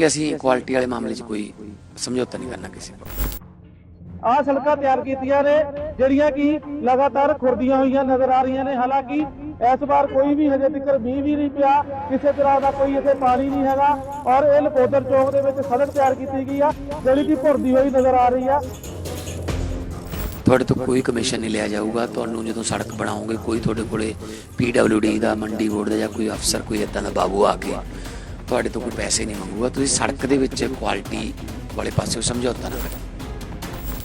ਕਿ ਅਸੀਂ ਕੁਆਲਿਟੀ ਵਾਲੇ ਮਾਮਲੇ 'ਚ ਕੋਈ ਸਮਝੌਤਾ ਨਹੀਂ ਕਰਨਾ ਕਿਸੇ ਕੋਲ। ਆਹ ਸੜਕਾਂ ਤਿਆਰ ਕੀਤੀਆਂ ਨੇ ਜਿਹੜੀਆਂ ਕਿ ਲਗਾਤਾਰ ਖੁਰਦੀਆਂ ਹੋਈਆਂ ਨਜ਼ਰ ਆ ਰਹੀਆਂ ਨੇ। ਹਾਲਾਂਕਿ ਇਸ ਵਾਰ ਕੋਈ ਵੀ ਹਜੇ ਤੱਕ ਮੀਂਹ ਵੀ ਨਹੀਂ ਪਿਆ ਕਿਸੇ ਤਰ੍ਹਾਂ ਦਾ ਕੋਈ ਇੱਥੇ ਪਾਣੀ ਨਹੀਂ ਹੈਗਾ। ਔਰ ਇਹ ਲਕੋਦਰ ਚੌਕ ਦੇ ਵਿੱਚ ਸੜਕ ਤਿਆਰ ਕੀਤੀ ਗਈ ਆ ਜਿਹੜੀ ਕਿ ਭੁਰਦੀ ਹੋਈ ਨਜ਼ਰ ਆ ਰਹੀ ਆ। ਤੁਹਾਡੇ ਤੋਂ ਕੋਈ ਕਮਿਸ਼ਨ ਨਹੀਂ ਲਿਆ ਜਾਊਗਾ। ਤੁਹਾਨੂੰ ਜਦੋਂ ਸੜਕ ਬਣਾਓਗੇ ਕੋਈ ਤੁਹਾਡੇ ਕੋਲੇ ਡੀ ਦਾ ਮੰਡੀ ਬੋਰਡ ਦਾ ਜਾਂ ਕੋਈ ਅਫਸਰ ਕੋਈ ਇਦਾਂ ਦਾ ਬਾਬੂ ਆ ਕੇ ਤੁਹਾਡੇ ਤੋਂ ਕੋਈ ਪੈਸੇ ਨਹੀਂ ਮੰਗੂਗਾ। ਤੁਸੀਂ ਸੜਕ ਦੇ ਵਿੱਚ ਕੁਆਲਿਟੀ ਵਾਲੇ ਪਾਸੇ ਸਮਝੌਤਾ ਨਾ ਕਰੋ।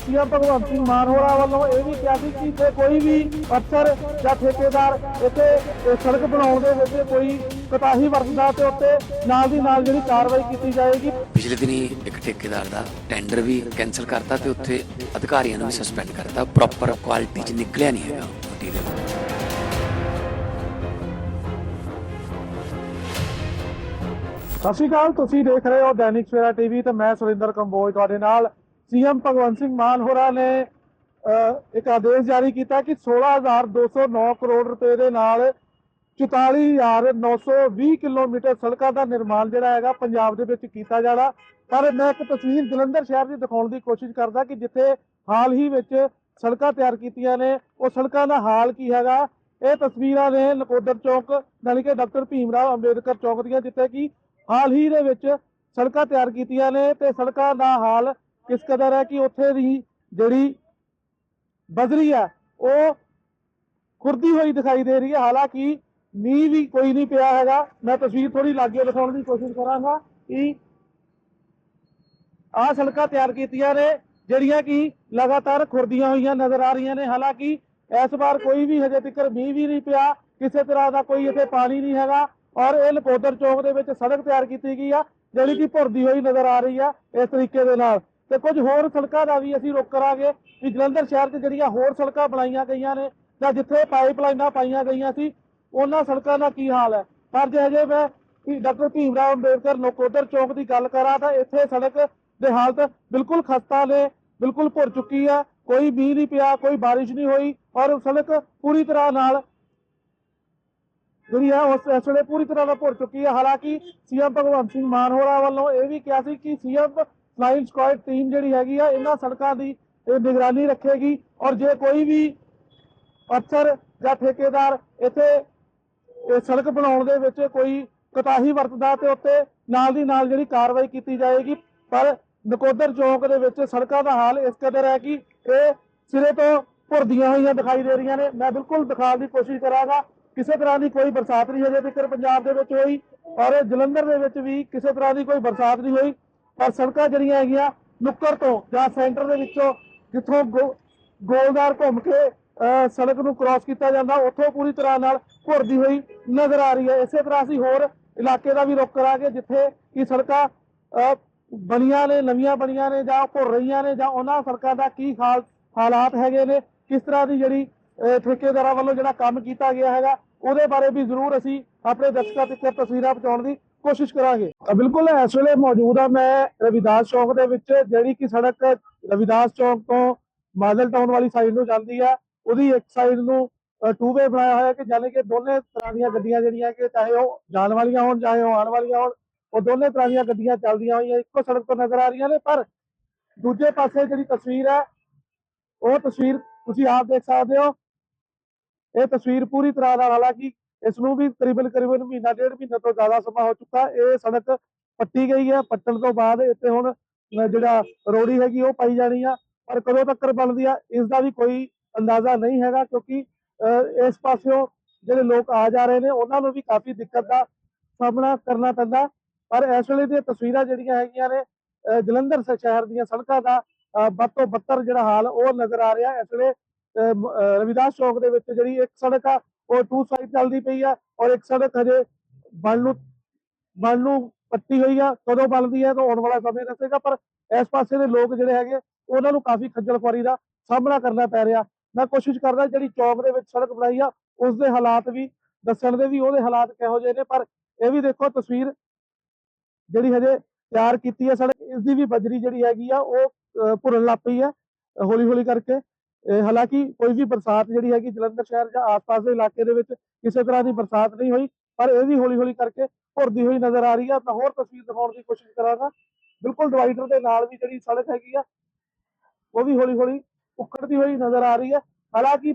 ਸੀਐਮ ਭਗਵੰਤ ਸਿੰਘ ਮਾਨ ਹੋਰਾਂ ਵੱਲੋਂ ਇਹ ਵੀ ਕਿਹਾ ਸੀ ਕਿ ਇੱਥੇ ਕੋਈ ਵੀ ਅਫਸਰ ਜਾਂ ਠੇਕੇਦਾਰ ਇੱਥੇ ਇਹ ਸੜਕ ਬਣਾਉਣ ਦੇ ਵਿੱਚ ਕੋਈ ਕੋਤਾਹੀ ਵਰਤਦਾ ਤੇ ਉੱਤੇ ਨਾਲ ਦੀ ਨਾਲ ਜਿਹੜੀ ਕਾਰਵਾਈ ਕੀਤੀ ਜਾਏਗੀ। ਪਿਛਲੇ ਦਿਨੀ ਇੱਕ ਠੇਕੇਦਾਰ ਦਾ ਟੈਂਡਰ ਵੀ ਕੈਨਸਲ ਕਰਤਾ ਤੇ ਉੱਥੇ ਅਧਿਕਾਰੀਆਂ ਨੂੰ ਵੀ ਸਸਪੈਂਡ ਕਰਤਾ। ਪ੍ਰੋਪਰ ਕੁਆਲਿਟੀ 'ਚ ਨਿਕਲਿਆ ਨਹੀਂ ਹੈਗਾ ਮਟੀਰੀਅਲ ਸਤਿ ਸ਼੍ਰੀ ਅਕਾਲ, ਤੁਸੀਂ ਦੇਖ ਰਹੇ ਹੋ ਦੈਨਿਕ ਸਵੇਰਾ ਟੀਵੀ ਤੇ ਮੈਂ ਸੁਰਿੰਦਰ ਕੰਬੋਜ ਤੁਹਾਡੇ ਨਾਲ। ਸੀਐਮ ਭਗਵੰਤ ਸਿੰਘ ਮਾਨ ਹੋਰਾਂ ਨੇ ਇੱਕ ਆਦੇਸ਼ ਜਾਰੀ ਕੀਤਾ ਕਿ 16209 ਕਰੋੜ ਰੁਪਏ ਦੇ ਨਾਲ 44920 ਕਿਲੋਮੀਟਰ ਸੜਕਾਂ ਦਾ ਨਿਰਮਾਣ ਜਿਹੜਾ ਹੈਗਾ ਪੰਜਾਬ ਦੇ ਵਿੱਚ ਕੀਤਾ ਜਾਣਾ। ਪਰ ਮੈਂ ਇੱਕ ਤਸਵੀਰ ਜਲੰਧਰ ਸ਼ਹਿਰ ਦੀ ਦਿਖਾਉਣ ਦੀ ਕੋਸ਼ਿਸ਼ ਕਰਦਾ ਕਿ ਜਿੱਥੇ ਹਾਲ ਹੀ ਵਿੱਚ ਸੜਕਾਂ ਤਿਆਰ ਕੀਤੀਆਂ ਨੇ, ਉਹ ਸੜਕਾਂ ਦਾ ਹਾਲ ਕੀ ਹੈਗਾ? ਇਹ ਤਸਵੀਰਾਂ ਨੇ ਨਕੋਦਰ ਚੌਕ, ਨਾਲੇ ਕਿ ਡਾਕਟਰ ਭੀਮ ਰਾਓ ਅੰਬੇਦਕਰ ਚੌਕ ਦੀਆਂ, ਜਿੱਥੇ ਕਿ ਹਾਲ ਹੀ ਦੇ ਵਿੱਚ ਸੜਕਾਂ ਤਿਆਰ ਕੀਤੀਆਂ ਨੇ ਤੇ ਸੜਕਾਂ ਦਾ ਹਾਲ ਕਿਸ ਕਦਰ ਹੈ ਕਿ ਉੱਥੇ ਦੀ ਜਿਹੜੀ ਬਜਰੀ ਹੈ, ਉਹ ਖੁਰਦੀ ਹੋਈ ਦਿਖਾਈ ਦੇ ਰਹੀ ਹੈ। ਹਾਲਾਂਕਿ ਮੀਂਹ ਵੀ ਕੋਈ ਨਹੀਂ ਪਿਆ ਹੈਗਾ। ਮੈਂ ਤਸਵੀਰ ਥੋੜੀ ਲਾਗੇ ਦਿਖਾਉਣ ਦੀ ਕੋਸ਼ਿਸ਼ ਕਰਾਂਗਾ ਕਿ ਆਹ ਸੜਕਾਂ ਤਿਆਰ ਕੀਤੀਆਂ ਨੇ, ਜਿਹੜੀਆਂ ਕਿ ਲਗਾਤਾਰ ਖੁਰਦੀਆਂ ਹੋਈਆਂ ਨਜ਼ਰ ਆ ਰਹੀਆਂ ਨੇ। ਹਾਲਾਂਕਿ ਇਸ ਵਾਰ ਕੋਈ ਵੀ ਹਜੇ ਤੱਕ ਮੀਂਹ ਵੀ ਨਹੀਂ ਪਿਆ। ਕਿਸੇ ਤਰ੍ਹਾਂ ਦਾ ਕੋਈ ਇੱਥੇ ਪਾਣੀ ਨਹੀਂ ਹੈਗਾ। ਔਰ ਇਹ ਲਕੋਦਰ ਚੌਕ ਦੇ ਵਿੱਚ ਸੜਕ ਤਿਆਰ ਕੀਤੀ ਗਈ ਆ, ਜਿਹੜੀ ਕਿ ਭੁਰਦੀ ਹੋਈ ਨਜ਼ਰ ਆ ਰਹੀ ਆ ਇਸ ਤਰੀਕੇ ਦੇ ਨਾਲ। ਤੇ ਕੁਝ ਹੋਰ ਸੜਕਾਂ ਦਾ ਵੀ ਅਸੀਂ ਰੁਕ ਕਰਾਂਗੇ ਕਿ ਜਲੰਧਰ ਸ਼ਹਿਰ 'ਚ ਜਿਹੜੀਆਂ ਹੋਰ ਸੜਕਾਂ ਬਣਾਈਆਂ ਗਈਆਂ ਨੇ, ਜਾਂ ਜਿੱਥੇ ਪਾਈਪਲਾਈਨਾਂ ਪਾਈਆਂ ਗਈਆਂ ਸੀ, ਉਹਨਾਂ ਸੜਕਾਂ ਦਾ ਕੀ ਹਾਲ ਹੈ? ਪਰ ਜੇ ਹਜੇ ਮੈਂ ਡਾਕਟਰ ਭੀਮ ਰਾਓ ਅੰਬੇਦਕਰ ਨਕੋਦਰ ਚੌਕ ਦੀ ਗੱਲ ਕਰਾਂ ਤਾਂ ਇੱਥੇ ਸੜਕ ਦੇ ਹਾਲਤ ਬਿਲਕੁਲ ਖਸਤਾ ਨੇ, ਬਿਲਕੁਲ ਭੁਰ ਚੁੱਕੀ ਹੈ ਕੋਈ ਮੀਂਹ ਨਹੀਂ ਪਿਆ, ਕੋਈ ਬਾਰਿਸ਼ ਨਹੀਂ ਹੋਈ, ਔਰ ਸੜਕ ਪੂਰੀ ਤਰ੍ਹਾਂ ਨਾਲ ਜਿਹੜੀ ਹੈ ਉਸ ਇਸ ਵੇਲੇ ਪੂਰੀ ਤਰ੍ਹਾਂ ਨਾਲ ਭੁਰ ਚੁੱਕੀ ਹੈ ਹਾਲਾਂਕਿ ਸੀਐਮ ਭਗਵੰਤ ਸਿੰਘ ਮਾਨ ਹੋਰਾਂ ਵੱਲੋਂ ਇਹ ਵੀ ਕਿਹਾ ਸੀ ਕਿ ਸੀਐਮ ਫਲਾਈਂਗ ਸਕੁਆਡ ਟੀਮ ਜਿਹੜੀ ਹੈਗੀ ਆ, ਇਹਨਾਂ ਸੜਕਾਂ ਦੀ ਇਹ ਨਿਗਰਾਨੀ ਰੱਖੇਗੀ ਔਰ ਜੇ ਕੋਈ ਵੀ ਅਫਸਰ ਜਾਂ ਠੇਕੇਦਾਰ ਇੱਥੇ ਇਹ ਸੜਕ ਬਣਾਉਣ ਦੇ ਵਿੱਚ ਕੋਈ ਕਤਾਹੀ ਵਰਤਦਾ ਤੇ ਉੱਤੇ ਨਾਲ ਦੀ ਨਾਲ ਜਿਹੜੀ ਕਾਰਵਾਈ ਕੀਤੀ ਜਾਏਗੀ, ਪਰ ਨਕੋਦਰ ਚੌਕ ਦੇ ਵਿੱਚ ਸੜਕਾਂ ਦਾ ਹਾਲ ਇਸ ਕਦਰ ਹੈ ਕਿ ਇਹ ਸਿਰੇ ਤੋਂ ਭੁਰਦੀਆਂ ਹੋਈਆਂ ਦਿਖਾਈ ਦੇ ਰਹੀਆਂ ਨੇ। ਮੈਂ ਬਿਲਕੁਲ ਦਿਖਾਉਣ ਦੀ ਕੋਸ਼ਿਸ਼ ਕਰਾਂਗਾ ਕਿਸੇ ਤਰ੍ਹਾਂ ਦੀ ਕੋਈ ਬਰਸਾਤ ਨਹੀਂ ਹਜੇ ਤੱਕ ਪੰਜਾਬ ਦੇ ਵਿੱਚ ਹੋਈ ਔਰ ਜਲੰਧਰ ਦੇ ਵਿੱਚ ਵੀ ਕਿਸੇ ਤਰ੍ਹਾਂ ਦੀ ਕੋਈ ਬਰਸਾਤ ਨਹੀਂ ਹੋਈ। ਪਰ ਸੜਕਾਂ ਜਿਹੜੀਆਂ ਹੈਗੀਆਂ ਨੁੱਕਰ ਤੋਂ ਜਾਂ ਸੈਂਟਰ ਦੇ ਵਿੱਚੋਂ ਜਿੱਥੋਂ ਗੋ- ਗੋਲਦਾਰ ਘੁੰਮ ਕੇ ਸੜਕ ਨੂੰ ਕ੍ਰਾਸ ਕੀਤਾ ਜਾਂਦਾ, ਉੱਥੋਂ ਪੂਰੀ ਤਰ੍ਹਾਂ ਨਾਲ ਘੁਰਦੀ ਹੋਈ ਨਜ਼ਰ ਆ ਰਹੀ ਹੈ। ਇਸੇ ਤਰ੍ਹਾਂ ਅਸੀਂ ਹੋਰ ਇਲਾਕੇ ਦਾ ਵੀ ਰੁਖ ਕਰਾਂਗੇ, ਜਿੱਥੇ ਕਿ ਸੜਕਾਂ ਬਣੀਆਂ ਨੇ, ਨਵੀਆਂ ਬਣੀਆਂ ਨੇ ਜਾਂ ਘੁਰ ਰਹੀਆਂ ਨੇ ਜਾਂ ਉਹਨਾਂ ਸੜਕਾਂ ਦਾ ਕੀ ਹਾਲ, ਹਾਲਾਤ ਹੈਗੇ ਨੇ, ਕਿਸ ਤਰ੍ਹਾਂ ਦੀ ਜਿਹੜੀ ਠੇਕੇਦਾਰਾਂ ਵੱਲੋਂ ਜਿਹੜਾ ਕੰਮ ਕੀਤਾ ਗਿਆ ਹੈਗਾ ਉਹਦੇ ਬਾਰੇ ਵੀ ਜ਼ਰੂਰ ਅਸੀਂ ਆਪਣੇ ਦਰਸ਼ਕਾਂ ਤੱਕ ਤਸਵੀਰਾਂ ਪਹੁੰਚਾਉਣ ਦੀ ਕੋਸ਼ਿਸ਼ ਕਰਾਂਗੇ। ਬਿਲਕੁਲ ਇਸ ਵੇਲੇ ਮੌਜੂਦ ਆ ਮੈਂ ਰਵਿਦਾਸ ਚੌਕ ਦੇ ਵਿੱਚ, ਜਿਹੜੀ ਕਿ ਸੜਕ ਰਵਿਦਾਸ ਚੌਕ ਤੋਂ ਮਾਡਲ ਟਾਊਨ ਵਾਲੀ ਸਾਈਡ ਨੂੰ ਜਾਂਦੀ ਆ। ਉਹਦੀ ਇੱਕ ਸਾਈਡ ਨੂੰ ਟੂ ਵੇ ਬਣਾਇਆ ਹੋਇਆ ਕਿ ਜਾਨੀ ਕਿ ਦੋਨੇ ਤਰ੍ਹਾਂ ਦੀਆਂ ਗੱਡੀਆਂ ਜਿਹੜੀਆਂ ਕਿ ਚਾਹੇ ਉਹ ਜਾਣ ਵਾਲੀਆਂ ਹੋਣ, ਚਾਹੇ ਉਹ ਆਉਣ ਵਾਲੀਆਂ ਹੋਣ, ਉਹ ਦੋਨੇ ਤਰ੍ਹਾਂ ਦੀਆਂ ਗੱਡੀਆਂ ਚੱਲਦੀਆਂ ਹੋਈਆਂ ਇੱਕੋ ਸੜਕ ਤੋਂ ਨਜ਼ਰ ਆ ਰਹੀਆਂ ਨੇ। ਪਰ ਦੂਜੇ ਪਾਸੇ ਜਿਹੜੀ ਤਸਵੀਰ ਹੈ ਉਹ ਤਸਵੀਰ ਤੁਸੀਂ ਆਪ ਦੇਖ ਸਕਦੇ ਹੋ ਇਹ ਤਸਵੀਰ ਪੂਰੀ ਤਰ੍ਹਾਂ ਨਾਲ, ਹਾਲਾਂਕਿ ਇਸ ਨੂੰ ਵੀ ਤਕਰੀਬਨ ਤਕਰੀਬਨ ਮਹੀਨਾ, ਡੇਢ ਮਹੀਨਾ ਤੋਂ ਜ਼ਿਆਦਾ ਸਮਾਂ ਹੋ ਚੁੱਕਾ। ਇਹ ਸੜਕ ਪੱਟੀ ਗਈ ਹੈ, ਪੱਟਣ ਤੋਂ ਬਾਅਦ ਇੱਥੇ ਹੁਣ ਜਿਹੜਾ ਰੋੜੀ ਹੈਗੀ, ਉਹ ਪਾਈ ਜਾਣੀ ਆ। ਪਰ ਕਦੋਂ ਤੱਕ ਬਣਦੀ ਆ ਇਸ ਦਾ ਵੀ ਕੋਈ ਅੰਦਾਜ਼ਾ ਨਹੀਂ ਹੈਗਾ, ਕਿਉਂਕਿ ਇਸ ਪਾਸਿਓਂ ਜਿਹੜੇ ਲੋਕ ਆ ਜਾ ਰਹੇ ਨੇ, ਉਹਨਾਂ ਨੂੰ ਵੀ ਕਾਫੀ ਦਿੱਕਤ ਦਾ ਸਾਹਮਣਾ ਕਰਨਾ ਪੈਂਦਾ। ਪਰ ਇਸ ਵੇਲੇ ਦੀਆਂ ਤਸਵੀਰਾਂ ਜਿਹੜੀਆਂ ਹੈਗੀਆਂ ਨੇ ਜਲੰਧਰ ਸ਼ਹਿਰ ਦੀਆਂ ਸੜਕਾਂ ਦਾ, ਅਹ, ਵੱਧ ਤੋਂ ਬੱਤਰ ਜਿਹੜਾ ਹਾਲ ਉਹ ਨਜ਼ਰ ਆ ਰਿਹਾ। ਇਸ ਵੇਲੇ ਰਵਿਦਾਸ ਚੌਕ ਦੇ ਵਿੱਚ ਜਿਹੜੀ ਇੱਕ ਸੜਕ ਆ ਉਹ ਟੂ ਸਾਈਡ ਚੱਲਦੀ ਪਈ ਆ ਔਰ ਇੱਕ ਸੜਕ ਹਜੇ ਬਣ ਨੂੰ ਬਣ ਨੂੰ ਪੱਟੀ ਹੋਈ ਆ ਕਦੋਂ ਬਣਦੀ ਹੈ ਤਾਂ ਆਉਣ ਵਾਲਾ ਸਮੇਂ ਦੱਸੇਗਾ ਪਰ ਇਸ ਪਾਸੇ ਦੇ ਲੋਕ ਜਿਹੜੇ ਹੈਗੇ ਉਹਨਾਂ ਨੂੰ ਕਾਫੀ ਖੱਜਲ ਖੁਆਰੀ ਦਾ ਸਾਹਮਣਾ ਕਰਨਾ ਪੈ ਰਿਹਾ। ਮੈਂ ਕੋਸ਼ਿਸ਼ ਕਰਦਾ ਜਿਹੜੀ ਚੌਕ ਦੇ ਵਿੱਚ ਸੜਕ ਬਣਾਈ ਆ ਉਸ ਦੇ ਹਾਲਾਤ ਵੀ ਦੱਸਣ ਦੇ ਵੀ ਉਹਦੇ ਹਾਲਾਤ ਕਿਹੋ ਜਿਹੇ ਨੇ ਪਰ ਇਹ ਵੀ ਦੇਖੋ ਤਸਵੀਰ ਜਿਹੜੀ ਹਜੇ ਤਿਆਰ ਕੀਤੀ ਹੈ ਸੜਕ ਇਸ ਦੀ ਵੀ ਬਜਰੀ ਜਿਹੜੀ ਹੈਗੀ ਆ ਉਹ ਅਹ, ਭੁਰਨ ਲੱਗ ਪਈ ਹੈ ਹੌਲੀ ਹੌਲੀ ਕਰਕੇ। ਹਾਲਾਂਕਿ ਕੋਈ ਵੀ ਬਰਸਾਤ ਜਿਹੜੀ ਹੈਗੀ ਜਲੰਧਰ ਸ਼ਹਿਰ ਜਾਂ ਆਸ-ਪਾਸ ਦੇ ਇਲਾਕੇ ਦੇ ਵਿੱਚ ਕਿਸੇ ਤਰ੍ਹਾਂ ਦੀ ਬਰਸਾਤ ਨਹੀਂ ਹੋਈ, ਪਰ ਇਹ ਵੀ ਹੌਲੀ ਹੌਲੀ ਕਰਕੇ ਭੁਰਦੀ ਹੋਈ ਨਜ਼ਰ ਆ ਰਹੀ ਆ। ਮੈਂ ਹੋਰ ਤਸਵੀਰ ਦਿਖਾਉਣ ਦੀ ਕੋਸ਼ਿਸ਼ ਕਰਾਂਗਾ। ਬਿਲਕੁਲ ਡਿਵਾਈਡਰ ਦੇ ਨਾਲ ਵੀ ਜਿਹੜੀ ਸੜਕ ਹੈਗੀ ਆ, ਉਹ ਵੀ ਹੌਲੀ ਹੌਲੀ ਉਖੜਦੀ ਹੋਈ ਨਜ਼ਰ ਆ ਰਹੀ ਹੈ ਹਾਲਾਂਕਿ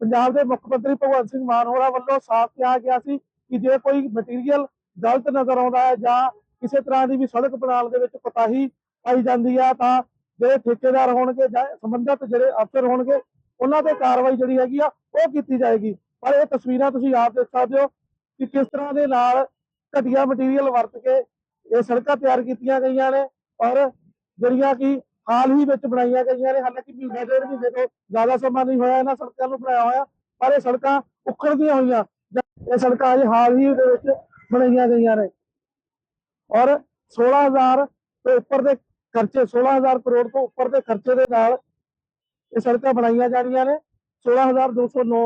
ਪੰਜਾਬ ਦੇ ਮੁੱਖ ਮੰਤਰੀ ਭਗਵੰਤ ਸਿੰਘ ਮਾਨ ਹੋਰਾਂ ਵੱਲੋਂ ਸਾਫ਼ ਕਿਹਾ ਗਿਆ ਸੀ ਕਿ ਜੇ ਕੋਈ ਮਟੀਰੀਅਲ ਗਲਤ ਨਜ਼ਰ ਆਉਂਦਾ ਹੈ ਜਾਂ ਕਿਸੇ ਤਰ੍ਹਾਂ ਦੀ ਵੀ ਸੜਕ ਬਣਾਉਣ ਦੇ ਵਿੱਚ ਕੋਤਾਹੀ ਪਾਈ ਜਾਂਦੀ ਹੈ ਤਾਂ ਜਿਹੜੇ ਠੇਕੇਦਾਰ ਹੋਣਗੇ ਜਾਂ ਸੰਬੰਧਿਤ ਜਿਹੜੇ ਅਫਸਰ ਹੋਣਗੇ, ਉਹਨਾਂ ਤੇ ਕਾਰਵਾਈ ਜਿਹੜੀ ਹੈਗੀ ਆ, ਉਹ ਕੀਤੀ ਜਾਏਗੀ। ਪਰ ਇਹ ਤਸਵੀਰਾਂ ਤੁਸੀਂ ਆਪ ਦੇਖ ਸਕਦੇ ਹੋ ਕਿ ਕਿਸ ਤਰ੍ਹਾਂ ਦੇ ਨਾਲ ਘਟੀਆ ਮਟੀਰੀਅਲ ਵਰਤ ਕੇ ਇਹ ਸੜਕਾਂ ਤਿਆਰ ਕੀਤੀਆਂ ਗਈਆਂ ਨੇ ਔਰ ਜਿਹੜੀਆਂ ਕਿ ਹਾਲ ਹੀ ਵਿੱਚ ਬਣਾਈਆਂ ਗਈਆਂ ਨੇ। ਹਾਲਾਂਕਿ ਮਹੀਨੇ ਡੇਢ ਮਹੀਨੇ ਤੋਂ ਜ਼ਿਆਦਾ ਸਮਾਂ ਨਹੀਂ ਹੋਇਆ ਇਹਨਾਂ ਸੜਕਾਂ ਨੂੰ ਬਣਾਇਆ ਹੋਇਆ, ਪਰ ਇਹ ਸੜਕਾਂ ਉਖੜਦੀਆਂ ਹੋਈਆਂ ਇਹ ਸੜਕਾਂ ਅਜੇ ਹਾਲ ਹੀ ਦੇ ਵਿੱਚ ਬਣਾਈਆਂ ਗਈਆਂ ਨੇ। ਔਰ 16000 ਤੋਂ ਉੱਪਰ ਦੇ ਖਰਚੇ 16000 ਕਰੋੜ ਤੋਂ ਉੱਪਰ ਦੇ ਖਰਚੇ ਦੇ ਨਾਲ ਇਹ ਸੜਕਾਂ ਬਣਾਈਆਂ ਜਾ ਰਹੀਆਂ ਨੇ 16209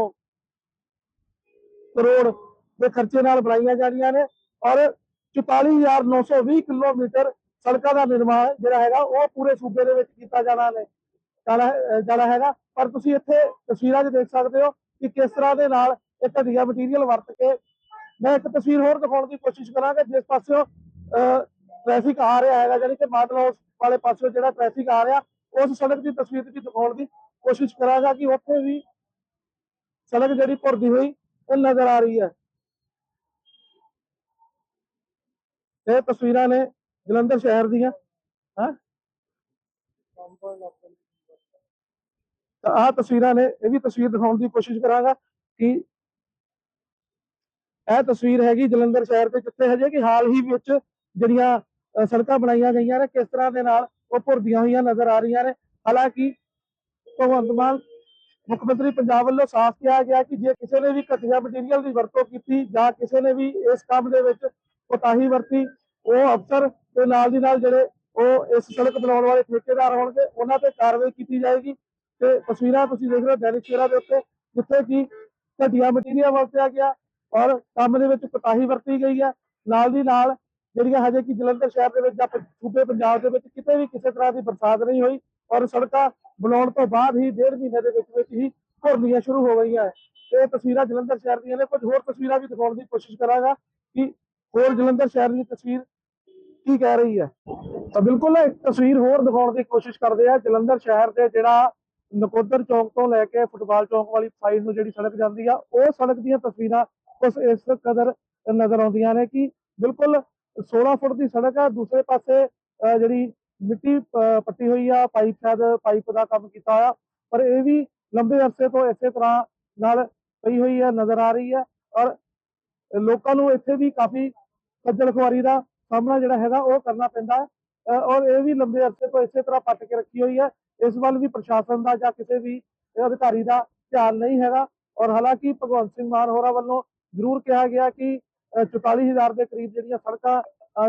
ਕਰੋੜ ਦੇ ਖਰਚੇ ਨਾਲ ਬਣਾਈਆਂ ਜਾਣੀਆਂ ਨੇ ਔਰ 44920 ਕਿਲੋਮੀਟਰ ਸੜਕਾਂ ਦਾ ਨਿਰਮਾਣ ਜਿਹੜਾ ਹੈਗਾ ਉਹ ਪੂਰੇ ਸੂਬੇ ਦੇ ਵਿੱਚ ਕੀਤਾ ਜਾਣਾ ਨੇ, ਜਾਣਾ ਜਾਣਾ ਹੈਗਾ। ਪਰ ਤੁਸੀਂ ਇੱਥੇ ਤਸਵੀਰਾਂ 'ਚ ਦੇਖ ਸਕਦੇ ਹੋ ਕਿ ਕਿਸ ਤਰ੍ਹਾਂ ਦੇ ਨਾਲ ਇਹ ਘਟੀਆ ਮਟੀਰੀਅਲ ਵਰਤ ਕੇ ਮੈਂ ਇੱਕ ਤਸਵੀਰ ਹੋਰ ਦਿਖਾਉਣ ਦੀ ਕੋਸ਼ਿਸ਼ ਕਰਾਂਗਾ। ਜਿਸ ਪਾਸਿਓਂ ਟ੍ਰੈਫਿਕ ਆ ਰਿਹਾ ਹੈਗਾ ਯਾਨੀ ਕਿ ਮਾਡਲ ਹਾਊਸ ਵਾਲੇ ਪਾਸੇ ਜਿਹੜਾ ਟ੍ਰੈਫਿਕ ਆ ਰਿਹਾ, ਉਸ ਸੜਕ ਦੀ ਤਸਵੀਰ ਵੀ ਦਿਖਾਉਣ ਦੀ ਕੋਸ਼ਿਸ਼ ਕਰਾਂਗਾ ਕਿ ਉੱਥੇ ਵੀ ਸੜਕ ਜਿਹੜੀ ਭੁਰਦੀ ਹੋਈ, ਉਹ ਨਜ਼ਰ ਆ ਰਹੀ ਹੈ। ਇਹ ਤਸਵੀਰਾਂ ਨੇ ਜਲੰਧਰ ਸ਼ਹਿਰ ਦੀਆਂ, ਹਾਂ? ਤਾਂ ਆਹ ਤਸਵੀਰਾਂ ਨੇ, ਇਹ ਵੀ ਤਸਵੀਰ ਦਿਖਾਉਣ ਦੀ ਕੋਸ਼ਿਸ਼ ਕਰਾਂਗਾ ਕਿ ਇਹ ਤਸਵੀਰ ਹੈਗੀ ਜਲੰਧਰ ਸ਼ਹਿਰ ਦੇ ਜਿੱਥੇ ਹਜੇ ਕਿ ਹਾਲ ਹੀ ਵਿੱਚ ਜਿਹੜੀਆਂ ਸੜਕਾਂ ਬਣਾਈਆਂ ਗਈਆਂ ਨੇ, ਕਿਸ ਤਰ੍ਹਾਂ ਦੇ ਨਾਲ ਉਹ ਭੁਰਦੀਆਂ ਹੋਈਆਂ ਨਜ਼ਰ ਆ ਰਹੀਆਂ ਨੇ। ਹਾਲਾਂਕਿ ਭਗਵੰਤ ਮਾਨ, ਮੁੱਖ ਮੰਤਰੀ ਪੰਜਾਬ ਵੱਲੋਂ ਸਾਫ਼ ਕਿਹਾ ਗਿਆ ਕਿ ਜੇ ਕਿਸੇ ਨੇ ਵੀ ਘਟੀਆ ਮਟੀਰੀਅਲ ਦੀ ਵਰਤੋਂ ਕੀਤੀ ਜਾਂ ਕਿਸੇ ਨੇ ਵੀ ਇਸ ਕੰਮ ਦੇ ਵਿੱਚ ਕੋਤਾਹੀ ਵਰਤੀ, ਉਹ ਅਫਸਰ ਤੇ ਨਾਲ ਦੀ ਨਾਲ ਜਿਹੜੇ ਉਹ ਇਸ ਸੜਕ ਬਣਾਉਣ ਵਾਲੇ ਠੇਕੇਦਾਰ ਹੋਣਗੇ, ਉਹਨਾਂ ਤੇ ਕਾਰਵਾਈ ਕੀਤੀ ਜਾਏਗੀ। ਤੇ ਤਸਵੀਰਾਂ ਤੁਸੀਂ ਦੇਖ ਰਹੇ ਹੋ ਦੈਨਿਕ ਸਵੇਰਾ ਦੇ ਉੱਤੇ, ਜਿੱਥੇ ਕਿ ਘਟੀਆ ਮਟੀਰੀਅਲ ਵਰਤਿਆ ਗਿਆ ਔਰ ਕੰਮ ਦੇ ਵਿੱਚ ਕੋਤਾਹੀ ਵਰਤੀ ਗਈ ਹੈ। ਨਾਲ ਦੀ ਨਾਲ ਜਿਹੜੀਆਂ ਹਜੇ ਕਿ ਜਲੰਧਰ ਸ਼ਹਿਰ ਦੇ ਵਿੱਚ ਜਾਂ ਸੂਬੇ ਪੰਜਾਬ ਦੇ ਵਿੱਚ ਕਿਤੇ ਵੀ ਕਿਸੇ ਤਰ੍ਹਾਂ ਦੀ ਬਰਸਾਤ ਨਹੀਂ ਹੋਈ ਔਰ ਸੜਕਾਂ ਬਣਾਉਣ ਤੋਂ ਬਾਅਦ ਹੀ ਡੇਢ ਮਹੀਨੇ ਦੇ ਵਿੱਚ ਵਿੱਚ ਹੀ ਭੁਰਨੀਆਂ ਸ਼ੁਰੂ ਹੋ ਗਈਆਂ। ਇਹ ਤਸਵੀਰਾਂ ਜਲੰਧਰ ਸ਼ਹਿਰ ਦੀਆਂ ਨੇ। ਕੁਝ ਹੋਰ ਤਸਵੀਰਾਂ ਵੀ ਦਿਖਾਉਣ ਦੀ ਕੋਸ਼ਿਸ਼ ਕਰਾਂਗਾ ਕਿ ਹੋਰ ਜਲੰਧਰ ਸ਼ਹਿਰ ਦੀ ਤਸਵੀਰ ਕੀ ਕਹਿ ਰਹੀ ਹੈ। ਤਾਂ ਬਿਲਕੁਲ ਇੱਕ ਤਸਵੀਰ ਹੋਰ ਦਿਖਾਉਣ ਦੀ ਕੋਸ਼ਿਸ਼ ਕਰਦੇ ਆ। ਜਲੰਧਰ ਸ਼ਹਿਰ ਦੇ ਜਿਹੜਾ ਨਕੋਦਰ ਚੌਕ ਤੋਂ ਲੈ ਕੇ ਫੁੱਟਬਾਲ ਚੌਕ ਵਾਲੀ ਸਾਈਡ ਨੂੰ ਜਿਹੜੀ ਸੜਕ ਜਾਂਦੀ ਆ, ਉਹ ਸੜਕ ਦੀਆਂ ਤਸਵੀਰਾਂ ਉਸ ਇਸ ਕਦਰ ਨਜ਼ਰ ਆਉਂਦੀਆਂ ਨੇ ਕਿ ਬਿਲਕੁਲ 16 ਫੁੱਟ ਦੀ ਸੜਕ ਆ, ਦੂਸਰੇ ਪਾਸੇ ਜਿਹੜੀ ਮਿੱਟੀ ਪੱਟੀ ਹੋਈ ਆ, ਪਾਈਪ ਸ਼ਾਇਦ ਪਾਈਪ ਦਾ ਕੰਮ ਕੀਤਾ ਹੋਇਆ, ਪਰ ਇਹ ਵੀ ਲੰਬੇ ਅਰਸੇ ਤੋਂ ਇਸੇ ਤਰ੍ਹਾਂ ਨਾਲ ਪਈ ਹੋਈ ਹੈ ਨਜ਼ਰ ਆ ਰਹੀ ਹੈ ਔਰ ਲੋਕਾਂ ਨੂੰ ਇੱਥੇ ਵੀ ਕਾਫੀ ਖੱਜਲ ਖੁਆਰੀ ਦਾ ਸਾਹਮਣਾ ਜਿਹੜਾ ਹੈਗਾ, ਉਹ ਕਰਨਾ ਪੈਂਦਾ ਹੈ ਔਰ ਇਹ ਵੀ ਲੰਬੇ ਅਰਸੇ ਤੋਂ ਇਸੇ ਤਰ੍ਹਾਂ ਪੱਟ ਕੇ ਰੱਖੀ ਹੋਈ ਹੈ ਇਸ ਵੱਲ ਵੀ ਪ੍ਰਸ਼ਾਸਨ ਦਾ ਜਾਂ ਕਿਸੇ ਵੀ ਅਧਿਕਾਰੀ ਦਾ ਧਿਆਨ ਨਹੀਂ ਹੈਗਾ, ਔਰ ਹਾਲਾਂਕਿ ਭਗਵੰਤ ਸਿੰਘ ਮਾਨ ਹੋਰਾਂ ਵੱਲੋਂ ਜ਼ਰੂਰ ਕਿਹਾ ਗਿਆ ਕਿ 44000 ਦੇ ਕਰੀਬ ਜਿਹੜੀਆਂ ਸੜਕਾਂ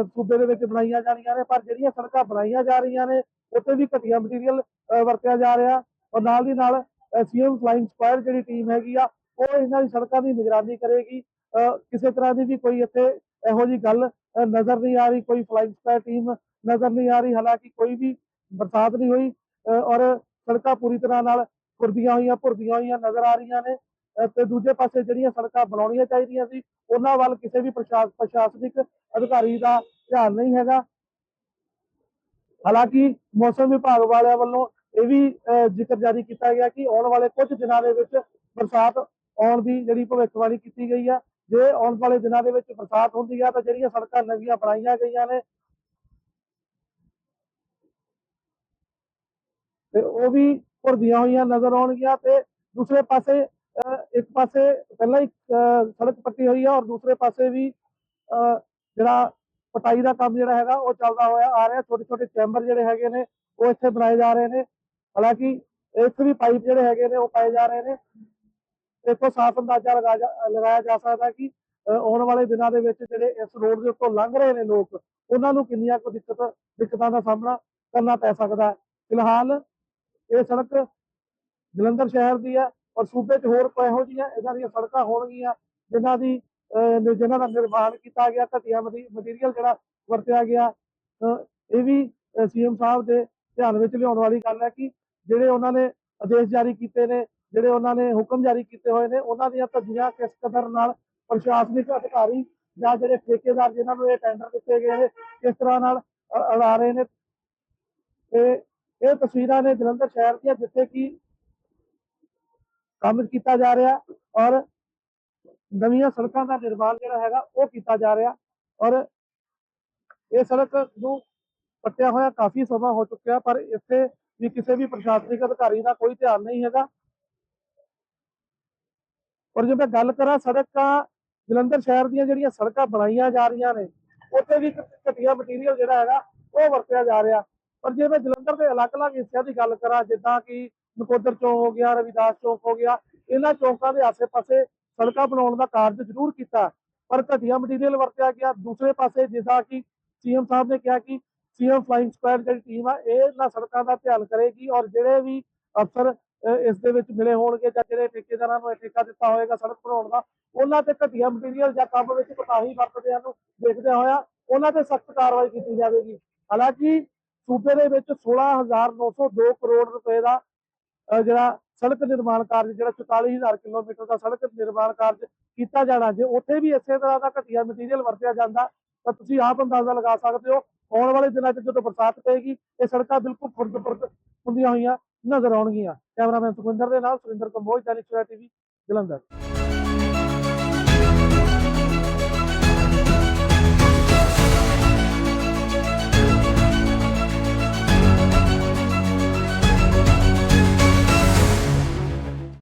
ਸੂਬੇ ਦੇ ਵਿੱਚ ਬਣਾਈਆਂ ਜਾਣੀਆਂ ਨੇ, ਪਰ ਜਿਹੜੀਆਂ ਸੜਕਾਂ ਬਣਾਈਆਂ ਜਾ ਰਹੀਆਂ ਨੇ, ਉੱਥੇ ਵੀ ਘਟੀਆ ਮਟੀਰੀਅਲ ਵਰਤਿਆ ਜਾ ਰਿਹਾ ਔਰ ਨਾਲ ਦੀ ਨਾਲ ਸੀਐਮ ਫਲਾਈਂਗ ਸਕੁਆਡ ਜਿਹੜੀ ਟੀਮ ਹੈਗੀ ਆ, ਉਹ ਇਹਨਾਂ ਦੀ ਸੜਕਾਂ ਦੀ ਨਿਗਰਾਨੀ ਕਰੇਗੀ। ਕਿਸੇ ਤਰ੍ਹਾਂ ਦੀ ਵੀ ਕੋਈ ਇੱਥੇ ਇਹੋ ਜੀ ਗੱਲ ਨਜ਼ਰ ਨਹੀਂ ਆ ਰਹੀ, ਕੋਈ ਫਲਾਈਂਗ ਸਕੁਆਡ ਟੀਮ ਨਜ਼ਰ ਨਹੀਂ ਆ ਰਹੀ, ਹਾਲਾਂਕਿ ਕੋਈ ਵੀ ਬਰਸਾਤ ਨਹੀਂ ਹੋਈ ਔਰ ਸੜਕਾਂ ਪੂਰੀ ਤਰ੍ਹਾਂ ਨਾਲ ਫੁਰਦੀਆਂ ਹੋਈਆਂ, ਭੁਰਦੀਆਂ ਹੋਈਆਂ ਨਜ਼ਰ ਆ ਰਹੀਆਂ ਨੇ। ਤੇ ਦੂਜੇ ਪਾਸੇ ਜਿਹੜੀਆਂ ਸੜਕਾਂ ਬਣਾਉਣੀਆਂ ਚਾਹੀਦੀਆਂ ਸੀ, ਉਹਨਾਂ ਵੱਲ ਕਿਸੇ ਵੀ ਪ੍ਰਸ਼ਾਸਨਿਕ ਅਧਿਕਾਰੀ ਦਾ ਧਿਆਨ ਨਹੀਂ ਹੈਗਾ। ਹਾਲਾਂਕਿ ਮੌਸਮ ਵਿਭਾਗ ਵਾਲਿਆਂ ਵੱਲੋਂ ਇਹ ਵੀ ਜ਼ਿਕਰ ਜਾਰੀ ਕੀਤਾ ਗਿਆ ਕਿ ਆਉਣ ਵਾਲੇ ਕੁਝ ਦਿਨਾਂ ਦੇ ਵਿੱਚ ਬਰਸਾਤ ਆਉਣ ਦੀ ਜਿਹੜੀ ਭਵਿੱਖਬਾਣੀ ਕੀਤੀ ਗਈ ਹੈ ਜੇ ਆਉਣ ਵਾਲੇ ਦਿਨਾਂ ਦੇ ਵਿੱਚ ਬਰਸਾਤ ਹੁੰਦੀ ਹੈ ਤਾਂ ਜਿਹੜੀਆਂ ਸੜਕਾਂ ਨਵੀਆਂ ਬਣਾਈਆਂ ਗਈਆਂ ਨੇ, ਤੇ ਉਹ ਵੀ ਭਰਦੀਆਂ ਹੋਈਆਂ ਨਜ਼ਰ ਆਉਣਗੀਆਂ ਤੇ ਦੂਸਰੇ ਪਾਸੇ ਇੱਕ ਪਾਸੇ ਪਹਿਲਾਂ ਹੀ ਸੜਕ ਪੱਟੀ ਹੋਈ ਹੈ ਔਰ ਦੂਸਰੇ ਪਾਸੇ ਵੀ ਜਿਹੜਾ ਪਟਾਈ ਦਾ ਕੰਮ ਜਿਹੜਾ ਹੈਗਾ ਉਹ ਚੱਲਦਾ ਹੋਇਆ ਆ ਰਿਹਾ। ਛੋਟੇ ਛੋਟੇ ਚੈਂਬਰ ਜਿਹੜੇ ਹੈਗੇ ਨੇ, ਉਹ ਇੱਥੇ ਬਣਾਏ ਜਾ ਰਹੇ ਨੇ। ਹਾਲਾਂਕਿ ਇੱਥੇ ਵੀ ਪਾਈਪ ਜਿਹੜੇ ਹੈਗੇ ਨੇ, ਉਹ ਪਾਏ ਜਾ ਰਹੇ ਨੇ। ਇੱਥੋਂ ਸਾਫ਼ ਅੰਦਾਜ਼ਾ ਲਗਾ ਲਗਾਇਆ ਜਾ ਸਕਦਾ ਕਿ ਆਉਣ ਵਾਲੇ ਦਿਨਾਂ ਦੇ ਵਿੱਚ ਜਿਹੜੇ ਇਸ ਰੋਡ ਦੇ ਉੱਤੋਂ ਲੰਘ ਰਹੇ ਨੇ ਲੋਕ, ਉਹਨਾਂ ਨੂੰ ਕਿੰਨੀਆਂ ਕੁ ਦਿੱਕਤ, ਦਿੱਕਤਾਂ ਦਾ ਸਾਹਮਣਾ ਕਰਨਾ ਪੈ ਸਕਦਾ ਹੈ। ਫਿਲਹਾਲ ਇਹ ਸੜਕ ਜਲੰਧਰ ਸ਼ਹਿਰ ਦੀ ਹੈ ਔਰ ਸੂਬੇ 'ਚ ਹੋਰ ਇਹੋ ਜਿਹੀਆਂ ਇਹਨਾਂ ਦੀਆਂ ਸੜਕਾਂ ਹੋਣਗੀਆਂ, ਜਿਨ੍ਹਾਂ ਦੀ ਜਿਨ੍ਹਾਂ ਦਾ ਨਿਰਮਾਣ ਕੀਤਾ ਗਿਆ, ਘਟੀਆ ਮਟੀਰੀਅਲ ਜਿਹੜਾ ਵਰਤਿਆ ਗਿਆ। ਇਹ ਵੀ ਸੀਐਮ ਸਾਹਿਬ ਦੇ ਧਿਆਨ ਵਿੱਚ ਲਿਆਉਣ ਵਾਲੀ ਗੱਲ ਹੈ ਕਿ ਜਿਹੜੇ ਉਹਨਾਂ ਨੇ ਆਦੇਸ਼ ਜਾਰੀ ਕੀਤੇ ਨੇ, ਜਿਹੜੇ ਉਹਨਾਂ ਨੇ ਹੁਕਮ ਜਾਰੀ ਕੀਤੇ ਹੋਏ ਨੇ, ਉਹਨਾਂ ਦੀਆਂ ਧੱਜੀਆਂ ਕਿਸ ਕਦਰ ਨਾਲ ਪ੍ਰਸ਼ਾਸਨਿਕ ਅਧਿਕਾਰੀ ਜਾਂ ਜਿਹੜੇ ਠੇਕੇਦਾਰ ਜਿਨ੍ਹਾਂ ਨੂੰ ਇਹ ਟੈਂਡਰ ਦਿੱਤੇ ਗਏ ਨੇ, ਕਿਸ ਤਰ੍ਹਾਂ ਨਾਲ ਅ- ਅੜਾ ਰਹੇ ਨੇ। ਤੇ ਇਹ ਤਸਵੀਰਾਂ ਨੇ ਜਲੰਧਰ ਸ਼ਹਿਰ ਦੀਆਂ, ਜਿੱਥੇ ਕਿ ਕੰਮ ਕੀਤਾ ਜਾ ਰਿਹਾ ਔਰ ਨਵੀਆਂ ਸੜਕਾਂ ਦਾ ਨਿਰਮਾਣ ਜਿਹੜਾ ਹੈਗਾ ਉਹ ਕੀਤਾ ਜਾ ਰਿਹਾ ਔਰ ਇਹ ਸੜਕ ਨੂੰ ਪੱਟਿਆ ਹੋਇਆ ਕਾਫੀ ਸਮਾਂ ਹੋ ਚੁੱਕਿਆ ਪਰ ਇੱਥੇ ਵੀ ਕਿਸੇ ਵੀ ਪ੍ਰਸ਼ਾਸਨਿਕ ਅਧਿਕਾਰੀ ਦਾ ਕੋਈ ਧਿਆਨ ਨਹੀਂ ਹੈਗਾ। ਔਰ ਜੇ ਮੈਂ ਗੱਲ ਕਰਾਂ ਸੜਕਾਂ, ਜਲੰਧਰ ਸ਼ਹਿਰ ਦੀਆਂ ਜਿਹੜੀਆਂ ਸੜਕਾਂ ਬਣਾਈਆਂ ਜਾ ਰਹੀਆਂ ਨੇ, ਉੱਥੇ ਵੀ ਘਟੀਆ ਮਟੀਰੀਅਲ ਜਿਹੜਾ ਹੈਗਾ ਉਹ ਵਰਤਿਆ ਜਾ ਰਿਹਾ। ਪਰ ਜੇ ਮੈਂ ਜਲੰਧਰ ਦੇ ਅਲੱਗ-ਅਲੱਗ ਹਿੱਸਿਆਂ ਦੀ ਗੱਲ ਕਰਾਂ, ਜਿੱਦਾਂ ਕਿ ਨਕੋਦਰ ਚੌਕ ਹੋ ਗਿਆ, ਰਵਿਦਾਸ ਚੌਕ ਹੋ ਗਿਆ, ਇਹਨਾਂ ਚੌਕਾਂ ਦੇ ਆਸੇ-ਪਾਸੇ ਸੜਕਾਂ ਬਣਾਉਣ ਦਾ ਕਾਰਜ ਜ਼ਰੂਰ ਕੀਤਾ। ਪਰ ਘਟੀਆ ਮਟੀਰੀਅਲ ਵਰਤਿਆ ਗਿਆ। ਦੂਸਰੇ ਪਾਸੇ ਜਿੱਦਾਂ ਕਿ ਸੀਐਮ ਸਾਹਿਬ ਨੇ ਕਿਹਾ ਕਿ ਸੀਐਮ ਫਲਾਈਂਗ ਸਕੁਐਡ ਜਿਹੜੀ ਟੀਮ ਆ, ਇਹ ਇਹਨਾਂ ਸੜਕਾਂ ਦਾ ਧਿਆਨ ਕਰੇਗੀ ਔਰ ਜਿਹੜੇ ਵੀ ਅਫਸਰ ਇਸ ਦੇ ਵਿੱਚ ਮਿਲੇ ਹੋਣਗੇ ਜਾਂ ਜਿਹੜੇ ਠੇਕੇਦਾਰਾਂ ਨੂੰ ਇਹ ਠੇਕਾ ਦਿੱਤਾ ਹੋਏਗਾ ਸੜਕ ਬਣਾਉਣ ਦਾ, ਉਹਨਾਂ ਤੇ ਘਟੀਆ ਮਟੀਰੀਅਲ ਜਾਂ ਕੰਮ ਵਿੱਚ ਕੋਤਾਹੀ ਵਰਤਦਿਆਂ ਨੂੰ ਦੇਖਦਿਆਂ ਹੋਇਆ ਉਹਨਾਂ ਤੇ ਸਖਤ ਕਾਰਵਾਈ ਕੀਤੀ ਜਾਵੇਗੀ। ਹਾਲਾਂਕਿ ਸੂਬੇ ਦੇ ਵਿੱਚ 16902 ਕਰੋੜ ਰੁਪਏ ਦਾ ਜਿਹੜਾ ਸੜਕ ਨਿਰਮਾਣ ਕਾਰਜ, ਜਿਹੜਾ 44000 ਕਿਲੋਮੀਟਰ ਦਾ ਸੜਕ ਨਿਰਮਾਣ ਕਾਰਜ ਕੀਤਾ ਜਾਣਾ, ਜੇ ਉੱਥੇ ਵੀ ਇਸੇ ਤਰ੍ਹਾਂ ਦਾ ਘਟੀਆ ਮਟੀਰੀਅਲ ਵਰਤਿਆ ਜਾਂਦਾ, ਤਾਂ ਤੁਸੀਂ ਆਪ ਅੰਦਾਜ਼ਾ ਲਗਾ ਸਕਦੇ ਹੋ, ਆਉਣ ਵਾਲੇ ਦਿਨਾਂ 'ਚ ਜਦੋਂ ਬਰਸਾਤ ਪਏਗੀ, ਇਹ ਸੜਕਾਂ ਬਿਲਕੁਲ ਫੁਰਦ ਫੁਰਦ ਹੁੰਦੀਆਂ ਹੋਈਆਂ ਨਜ਼ਰ ਆਉਣਗੀਆਂ। ਕੈਮਰਾਮੈਨ ਸੁਖਵਿੰਦਰ ਦੇ ਨਾਲ ਸੁਰਿੰਦਰ ਕੰਬੋਜ, ਦੈਨਿਕ ਸਵੇਰਾ ਟੀਵੀ, ਜਲੰਧਰ।